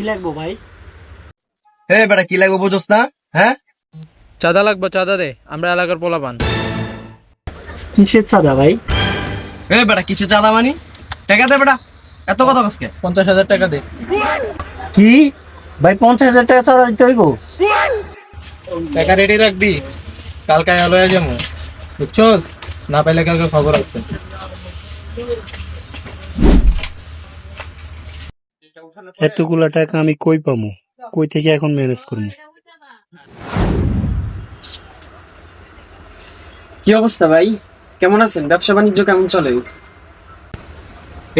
কি লাগবো ভাই? হে বেটা কি লাগবে বুঝোস না হ্যাঁ? চাঁদা লাগবে চাঁদা দে আমরা এলাকার পোলাপান। কিসের চাঁদা ভাই? হে বেটা কিসে চাঁদা মানি? টাকা দে বেটা এত কথা কসকে পঞ্চাশ হাজার টাকা দে। কি? ভাই পঞ্চাশ হাজার টাকা চাঁদা দিতে হইব? টাকা রেডি রাখবি কালকে আলোয় যাব। বুঝছস? না পাইলে কালকে খবর আছে এতগুলা টাকা আমি কই পামু? কই থেকে এখন ম্যানেজ করব কি অবস্থা ভাই? কেমন আছেন? ব্যবসা বাণিজ্য কেমন চলে?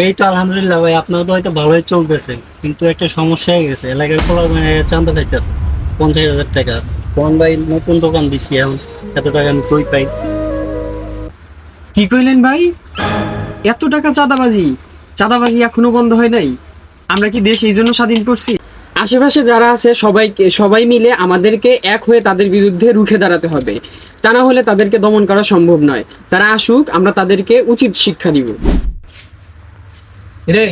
এই তো আলহামদুলিল্লাহ ভাই আপনার তো হয়তো ভালোই চলতেছে কিন্তু একটা সমস্যা হয়ে গেছে। এলাকার পোলা চান্দা থাকতেছে পঞ্চাশ হাজার টাকা। কোন ভাই নতুন দোকান দিচ্ছি এখন এত টাকা আমি কই পাই? কি কইলেন ভাই? এত টাকা চাঁদাবাজি চাঁদাবাজি এখনও বন্ধ হয় নাই। আমরা কি দেশ এই জন্য স্বাধীন করছি? আশেপাশে যারা আছে সবাইকে সবাই মিলে আমাদেরকে এক হয়ে তাদের বিরুদ্ধে রুখে দাঁড়াতে হবে। তা না হলে তাদেরকে দমন করা সম্ভব নয়। তারা আসুক আমরা তাদেরকে উচিত শিক্ষা দিব। রে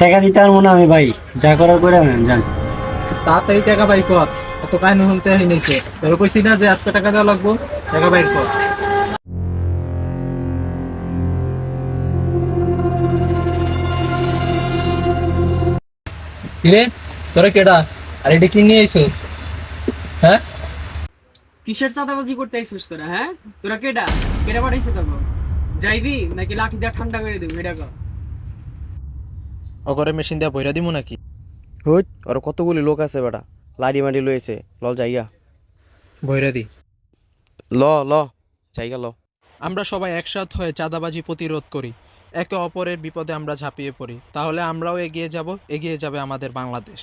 টাকা দিতে পারব না আমি ভাই। যা করার করে যান। তাড়াতাড়ি টাকা বাইক কর। এত কাহিনী শুনতে হয় নাকি? তোর কইছি না যে আজকে টাকা দেওয়া লাগবো টাকা বাইক কর। কিরে? তোরা কেডা? আর এটা কি নিয়ে আইসস? হ্যাঁ? কিসের চাঁদাবাজি করতে আইছিস তোরা হ্যাঁ? তোরা কেডা? কেডা পাঠাইছে তোকে? যাইবি নাকি লাঠি দিয়ে ঠান্ডা করে দেবো এটা কর অগরে মেশিন দিয়া বইরা দিমু নাকি? হুট আর কতগুলি লোক আছে বেটা? লাডি মাডি লয়েছে ল জায়গা বইরা দি। ল ল। জায়গা ল। আমরা সবাই একসাথ হয়ে চাঁদাবাজি প্রতিরোধ করি। একে অপরের বিপদে আমরা ঝাঁপিয়ে পড়ি। তাহলে আমরাও এগিয়ে যাব এগিয়ে যাবে আমাদের বাংলাদেশ।